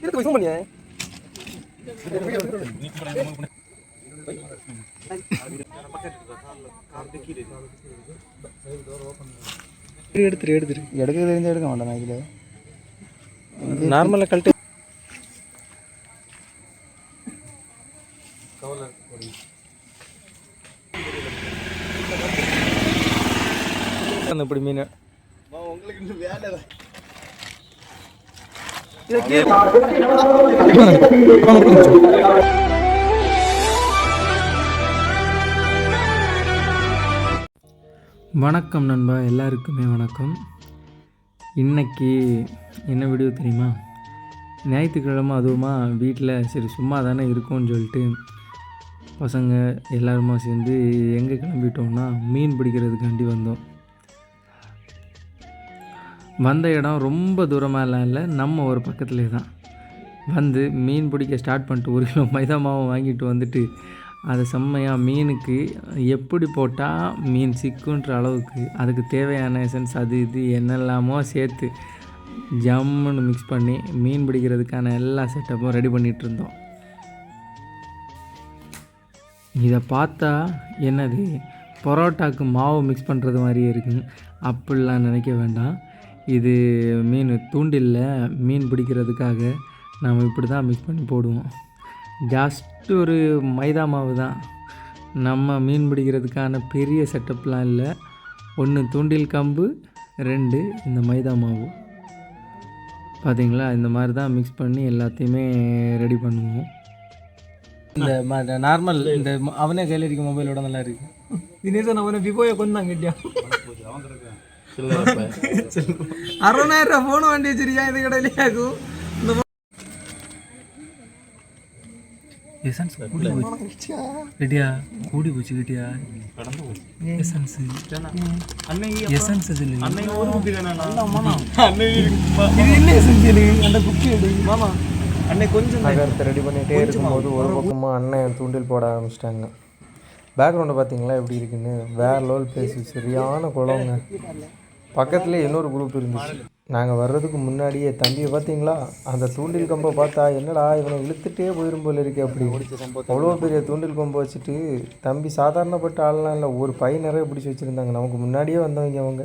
எடுத்து போய் பண்ணியே. எடுத்துரு எடுத்துரு எடுக்க தெரிஞ்ச எடுக்க மாட்டேன் நான் இதில் நார்மலாக கழட்டு அந்த இப்படி மீன். வணக்கம் நண்பா எல்லாருக்குமே வணக்கம். இன்னைக்கு என்ன வீடியோ தெரியுமா? ஞாயிற்றுக்கிழமை அதுவுமா வீட்டில் சரி சும்மா தானே இருக்கும்னு சொல்லிட்டு பசங்க எல்லாருமா சேர்ந்து எங்கே கிளம்பிட்டோம்னா மீன் பிடிக்கிறதுக்காண்டி வந்தோம். வந்த இடம் ரொம்ப தூரமாகலாம் இல்லை. நம்ம ஒரு பக்கத்துலேயே தான். வந்து மீன் பிடிக்க ஸ்டார்ட் பண்ணிட்டு ஒரு கிலோ மைதா மாவை வாங்கிட்டு வந்துட்டு அதை செம்மையாக மீனுக்கு எப்படி போட்டால் மீன் சிக்குன்ற அளவுக்கு அதுக்கு தேவையான எசன்ஸ் அது இது என்னெல்லாமோ சேர்த்து ஜம்முன்னு மிக்ஸ் பண்ணி மீன் பிடிக்கிறதுக்கான எல்லா செட்டப்பும் ரெடி பண்ணிகிட்டு இருந்தோம். இதை பார்த்தா என்னது? பரோட்டாவுக்கு மாவு மிக்ஸ் பண்ணுறது மாதிரியே இருக்குங்க அப்படிலாம் நினைக்க வேண்டாம். இது மீன் தூண்டில்ல மீன் பிடிக்கிறதுக்காக நாம் இப்படி தான் மிக்ஸ் பண்ணி போடுவோம். ஜஸ்ட் ஒரு மைதா மாவு தான். நம்ம மீன் பிடிக்கிறதுக்கான பெரிய செட்டப்லாம் இல்லை. ஒன்று தூண்டில் கம்பு ரெண்டு இந்த மைதா மாவு. பார்த்தீங்களா இந்த மாதிரி தான் மிக்ஸ் பண்ணி எல்லாத்தையுமே ரெடி பண்ணுவோம். இந்த நார்மல் இந்த அவனே கையில் இருக்க மொபைலோட நல்லா இருக்கு. தினேஷ் அவனை விவோயை கொண்டாங்க கேட்டியா அறுபதாயிரம் ரூபா போன வண்டி வச்சிருக்கேன் இது கடையிலேயாக்கும் இந்த எசன்ஸ் கூடி போச்சு ரெடியா? கூடி போச்சு கிட்டியா? எசன்ஸ் எசன்ஸ் இது இல்லை இது என்ன எசென்சியல் அந்த குக்கி எடு மாமா. அன்னைக்கு கொஞ்சம் நகரத்தை ரெடி பண்ணிகிட்டே இருக்கும்போது ஒரு பக்கமாக அண்ணன் தூண்டில் போட ஆரம்பிச்சிட்டாங்க. பேக்ரவுண்டை பார்த்தீங்களா எப்படி இருக்குன்னு? வேற லெவல் பிளேஸ் சரியான குளங்க பக்கத்துலேயே இன்னொரு குரூப் இருந்துச்சு. நாங்கள் வர்றதுக்கு முன்னாடியே தம்பியை பார்த்தீங்களா? அந்த தூண்டில் கம்பை பார்த்தா என்னடா இவனை இழுத்துட்டே போயிரும் போல இருக்கு அப்படி. அவ்வளோ பெரிய தூண்டில் கொம்பை வச்சுட்டு தம்பி சாதாரணப்பட்ட ஆள்லாம் இல்லை ஒரு பை நிறைய பிடிச்சி வச்சுருந்தாங்க. நமக்கு முன்னாடியே வந்தவங்க அவங்க.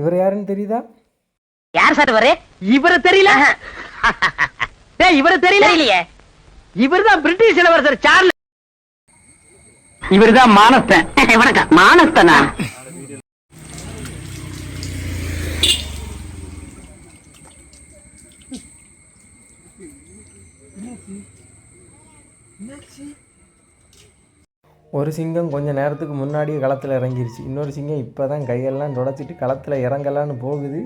இவர் யாருன்னு தெரியுதா? யார் சார் இவரு? இவரு தெரியல. டேய் இவரு தெரியல. இல்லையே இவர்தான் பிரிட்டிஷ் இளவரசர் சார்லஸ் இவர்தான் மானஸ்தன். வணக்கம். மானஸ்தனா? ஒரு சிங்கம் கொஞ்சம் நேரத்துக்கு முன்னாடியே களத்தில் இறங்கிருச்சு. இன்னொரு சிங்கம் இப்போ தான் கையெல்லாம் தொடச்சிட்டு களத்தில் இறங்கலான்னு போகுது.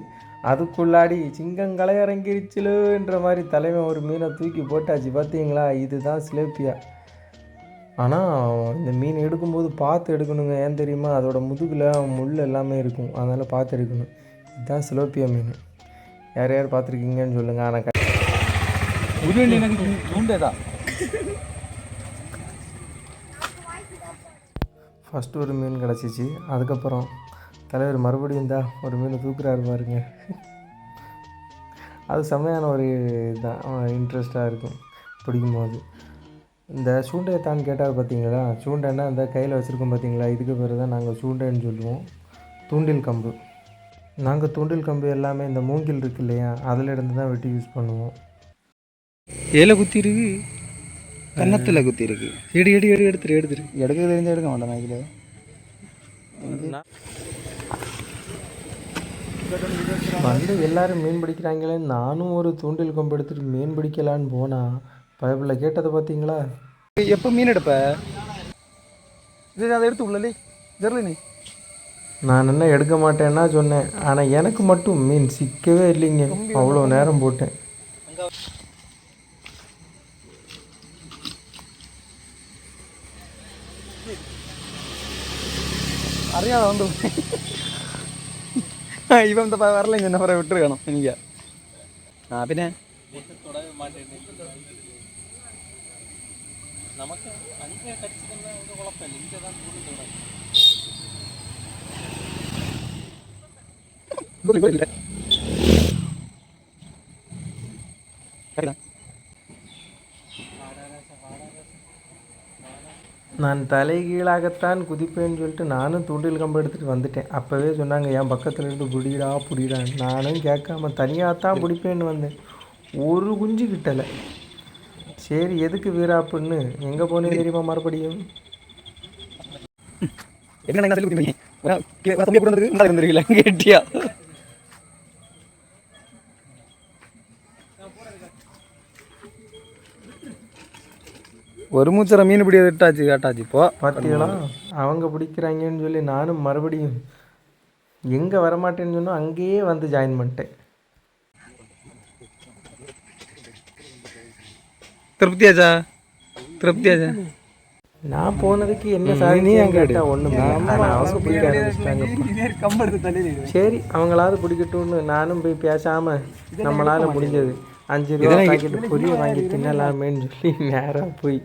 அதுக்குள்ளாடி சிங்கம் களை இறங்கிருச்சுலோன்ற மாதிரி தலைமை ஒரு மீனை தூக்கி போட்டாச்சு. பார்த்தீங்களா இதுதான் சிலேப்பியா. ஆனால் இந்த மீன் எடுக்கும்போது பார்த்து எடுக்கணுங்க. ஏன் தெரியுமா? அதோட முதுகில் முள் எல்லாமே இருக்கும். அதனால் பார்த்து எடுக்கணும். இதுதான் சிலோப்பியா மீன். யார் யார் பார்த்துருக்கீங்கன்னு சொல்லுங்கள் ஆனால் உருவண்டி தூண்டேதான் ஃபஸ்ட்டு ஒரு மீன் கிடச்சிச்சு. அதுக்கப்புறம் தலைவர் மறுபடியும் தான் ஒரு மீன் தூக்குறாரு பாருங்க. அது செம்மையான ஒரு இதுதான் இன்ட்ரெஸ்ட்டாக இருக்கும் பிடிக்கும்போது. இந்த சூண்டையை தான் கேட்டார் பார்த்தீங்களா சூண்டைன்னா அந்த கையில் வச்சுருக்கோம் பார்த்தீங்களா இதுக்கு பேர் தான் நாங்கள் சூண்டைன்னு சொல்லுவோம். தூண்டில் கம்பு. நாங்கள் தூண்டில் கம்பு எல்லாமே இந்த மூங்கில் இருக்கு இல்லையா? அதில் இருந்து தான் வெட்டி யூஸ் பண்ணுவோம். ஏல குத்தி இருக்கு கன்னத்தில் குத்தி இருக்கு எடு எடு எடு எடுத்துரு எடுத்துரு. எடுக்க தெரிஞ்ச எடுக்க மாட்டேன் நான் இதில் வந்து எல்லாரும் மீன் பிடிக்கிறாங்களே நானும் ஒரு தூண்டில் கொம்பு எடுத்துட்டு மீன் பிடிக்கலான்னு போனால் பைப்பில் கேட்டதை பார்த்தீங்களா? எப்போ மீன் எடுப்ப? இது அதை எடுத்து உள்ளே தெரியல நீ. நான் என்ன எடுக்க மாட்டேன்னா சொன்னேன் ஆனால் எனக்கு மட்டும் மீன் சிக்கவே இல்லைங்க. அவ்வளோ நேரம் போட்டேன். അറിയാതെ ഉണ്ട് ഇപ്പം എന്താ പറയില്ല ഞാൻ പറയാം വിട്ടു കാണും എനിക്ക്. ആ പിന്നെ? നമുക്ക് കുഴപ്പമില്ല എനിക്കതാണ് കൂടുതൽ நான் தலைகீழாகத்தான் குதிப்பேன்னு சொல்லிட்டு நானும் தூண்டில் கம்பு எடுத்துகிட்டு வந்துட்டேன். அப்போவே சொன்னாங்க என் பக்கத்தில் இருந்து புடிடா புடிடா. நானும் கேட்காம தனியாக தான் பிடிப்பேன்னு வந்தேன். ஒரு குஞ்சு கிட்டலை. சரி எதுக்கு வீராப்புன்னு? எங்கே போனேன் தெரியுமா மறுபடியும்? என்ன கேட்டியா சொல்லி கொடுத்தீங்க தம்பியை கொண்டு வந்து நல்லா இருந்திருக்கீங்களா கேட்டியா ஒரு மூச்சரை மீன் பிடி விட்டாச்சு கேட்டாச்சு இப்போ. பார்த்தீங்களா அவங்க பிடிக்கிறாங்கன்னு சொல்லி நானும் மறுபடியும் எங்கே வரமாட்டேன்னு சொன்னோம் அங்கேயே வந்து ஜாயின் பண்ணிட்டேன். திருப்தியாச்சா? திருப்தியாச்சா? நான் போனதுக்கு என்ன சார் நீ அங்கே ஒன்றும் அவங்க பிடிக்க ஆரம்பிச்சிட்டாங்க சரி அவங்களாவது பிடிக்கட்டும்னு நானும் போய் பேசாம நம்மளால முடிஞ்சது. அஞ்சு ரூபா பாக்கெட் பொரி வாங்கி தின்னலாமேன்னு சொல்லி நேராக போய்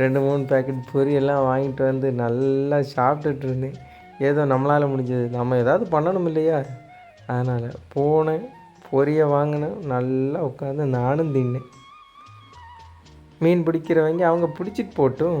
ரெண்டு மூணு பேக்கெட் பொரி எல்லாம் வாங்கிட்டு வந்து நல்லா சாப்பிட்டுட்டு இருந்தேன். ஏதோ நம்மளால் முடிஞ்சது. நம்ம ஏதாவது பண்ணணும் இல்லையா? அதனால் போனேன் பொரியை வாங்கினேன் நல்லா உட்காந்து நானும் தின்னேன். மீன் பிடிக்கிறவங்க அவங்க பிடிச்சிட்டு போட்டும்.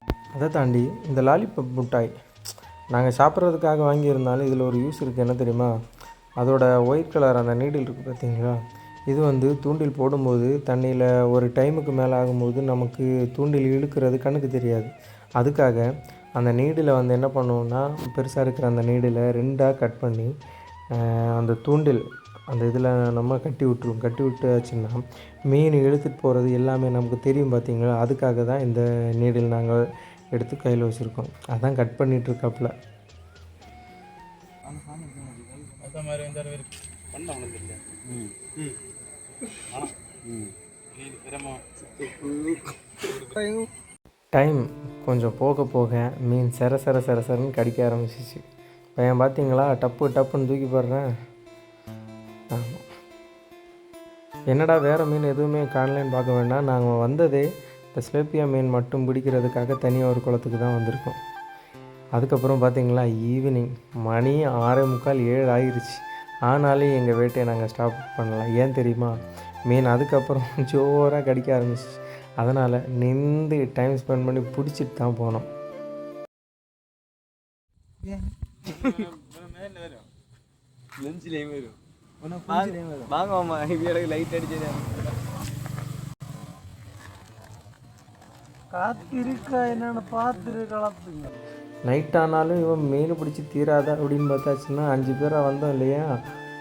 அதை தாண்டி இந்த லாலிபப் மிட்டாய் நாங்கள் சாப்பிட்றதுக்காக வாங்கியிருந்தாலும் இதில் ஒரு யூஸ் இருக்குது. என்ன தெரியுமா? அதோட ஒயிட் கலர் அந்த நீடில் இருக்குது பார்த்தீங்களா? இது வந்து தூண்டில் போடும்போது தண்ணியில் ஒரு டைமுக்கு மேலே ஆகும்போது நமக்கு தூண்டில் இழுக்கிறது கண்ணுக்கு தெரியாது. அதுக்காக அந்த நீடில் வந்து என்ன பண்ணுவோம்னா பெருசாக இருக்கிற அந்த நீடில் ரெண்டாக கட் பண்ணி அந்த தூண்டில் அந்த இதில் நம்ம கட்டி விட்ருவோம் கட்டி விட்டாச்சுன்னா மீன் இழுத்துட்டு போகிறது எல்லாமே நமக்கு தெரியும் பார்த்தீங்களா? அதுக்காக தான் இந்த நீடில் நாங்கள் எடுத்து கையில் வச்சுருக்கோம். அதான் கட் பண்ணிகிட்ருக்காப்புல டைம் கொஞ்சம் போக போக மீன் சர சர சர சரன்னு கடிக்க ஆரம்பிச்சிச்சு. பையன் பார்த்தீங்களா டப்பு டப்புன்னு தூக்கி போடுறேன். என்னடா வேறு மீன் எதுவுமே காணலன்னு பார்க்க வேண்டாம். நாங்கள் வந்ததே இந்த ஸ்லேப்பியா மீன் மட்டும் பிடிக்கிறதுக்காக தனியாக ஒரு குளத்துக்கு தான் வந்திருக்கோம். அதுக்கப்புறம் பார்த்தீங்களா ஈவினிங் மணி ஆறே முக்கால் ஏழு ஆயிருச்சு. ஆனாலும் எங்கள் வேட்டையை நாங்கள் ஸ்டாப் பண்ணலாம் ஏன் தெரியுமா? மீன் அதுக்கப்புறம் ஜோராக கடிக்க ஆரம்பிச்சிச்சு. அதனால் நின்று டைம் ஸ்பெண்ட் பண்ணி பிடிச்சிட்டு தான் போனோம். லென்ஸ்லேயும் வரும். வாங்க மாமா இப்போ எனக்கு லைட் இருக்கா காத்திருக்கா என்னன்னு பார்த்துரு கலப்புங்க நைட் ஆனாலும் இவன் மீன் பிடிச்சி தீராத அப்படின்னு பார்த்தாச்சுன்னா அஞ்சு பேராக வந்தோம் இல்லையா?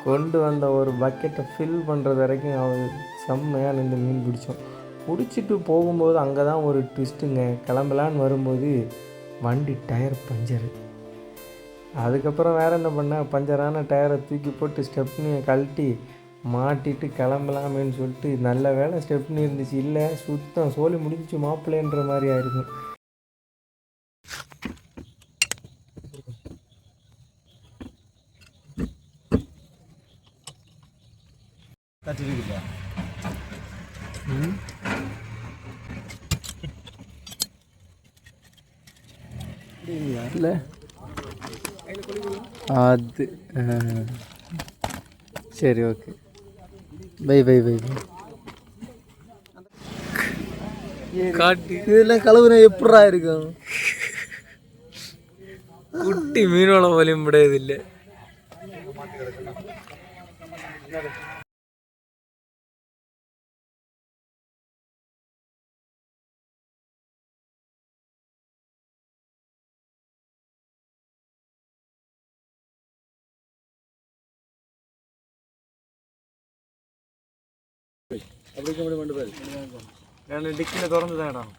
கொண்டு வந்த ஒரு பக்கெட்டை ஃபில் பண்ணுறது வரைக்கும் அவன் செம்மையாக நின்று மீன் பிடிச்சோம் பிடிச்சிட்டு போகும்போது அங்கே தான் ஒரு ட்விஸ்ட்டுங்க கிளம்பலான்னு வரும்போது வண்டி டயர் பஞ்சரு அதுக்கப்புறம் வேறு என்ன பண்ணேன் பஞ்சரான டயரை தூக்கி போட்டு ஸ்டெப்னியை கழட்டி மாட்டிட்டு கிளம்பலாமேன்னு சொல்லிட்டு நல்ல வேலை ஸ்டெப்னி இருந்துச்சு. இல்லை சுத்தம் சோலி முடிஞ்சிச்சு மாப்பிள்ளைன்ற மாதிரி ஆயிருக்கும் இல்லை. அது. சரி ஓகே. பை பை பை காட்டு. இதெல்லாம் கழுவுனா எப்படா இருக்கும்? குட்டி மீனோட வலியும் விடையதில்லை நான் டிக்கியில் திறந்து தான் இடம்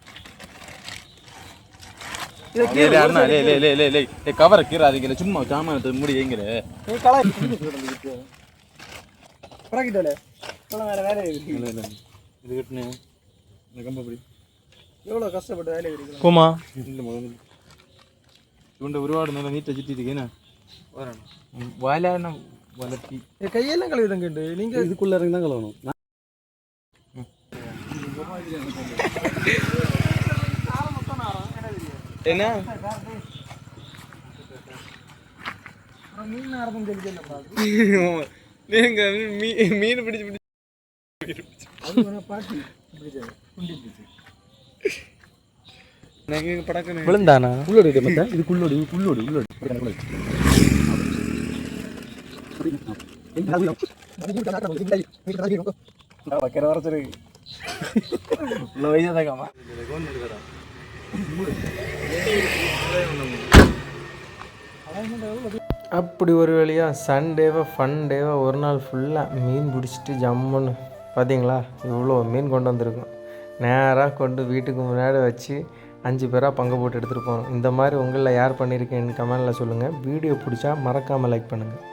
லே, லே, அண்ணா, லே, லே, லே, லே, லே. ஏய், கவரை கீறாதீங்கல, சும்மா சாமானத்தை மூடி வைங்கல. நீ கலாய் பறக்கிட்டே வேற வேலை இருக்கு இல்ல, இல்ல. இது கட்டுனே. இந்த கம்பை பிடி. எவ்வளோ கஷ்டப்பட்டு வேலை இருக்கு போமா இல்ல, முதல்ல. இவன்ட ഒരുപാട് നല്ല നീറ്റ് ചുറ്റിരിക്കണ വലാന വലത്തി என் கையெல்லாம் கழுவி தங்கிட்டு நீங்க இதுக்குள்ள இறங்கி தான் கலவணும் என்ன? நீங்க மீன் பிடிச்சு பிடிச்சு படக்கணும். விழுந்தானா? உள்ளோடி மத்த இதுக்குள்ளோடி உள்ளோடி. உள்ளோடி. வைக்கிற வர சரி உள்ள வயசாதாக்காமா அப்படி ஒரு வழியாக சண்டேவா ஃபன் டேவா ஒரு நாள் ஃபுல்லாக மீன் பிடிச்சிட்டு ஜம்முன்னு. பார்த்தீங்களா இவ்வளோ மீன் கொண்டு வந்திருக்கோம். நேராக கொண்டு வீட்டுக்கு முன்னாடி வச்சு அஞ்சு பேராக பங்கு போட்டு எடுத்துகிட்டு போகணும். இந்த மாதிரி உங்களில் யார் பண்ணியிருக்கேன்னு கமெண்டில் சொல்லுங்கள் வீடியோ பிடிச்சா மறக்காமல் லைக் பண்ணுங்கள்